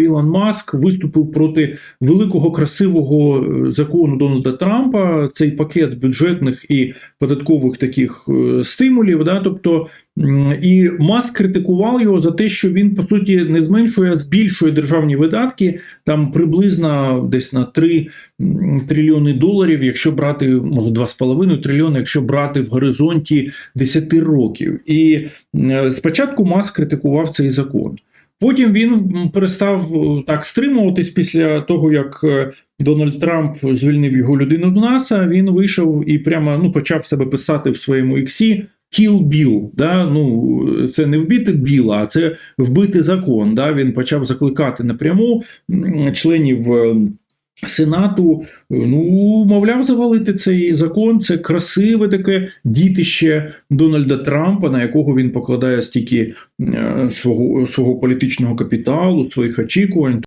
Ілон Маск виступив проти великого красивого е, закону Дональда Трампа. Цей пакет бюджетних і податкових таких е, стимулів. Да, тобто, і Маск критикував його за те, що він по суті не зменшує, а збільшує державні видатки там приблизно десь на 3 трильйони доларів, якщо брати, може 2,5 трильйони, якщо брати в горизонті 10 років. І е, спочатку Маск критикував цей закон. Потім він перестав е, так стримуватись після того, як е, Дональд Трамп звільнив його людину з НАСА. Він вийшов і прямо ну, почав себе писати в своєму іксі. Kill Bill, да? ну, це не вбити Біла, а це вбити закон. Да? Він почав закликати напряму членів е, Сенату, ну, мовляв, завалити цей закон. Це красиве таке дітище Дональда Трампа, на якого він покладає стільки е, свого, свого політичного капіталу, своїх очікувань.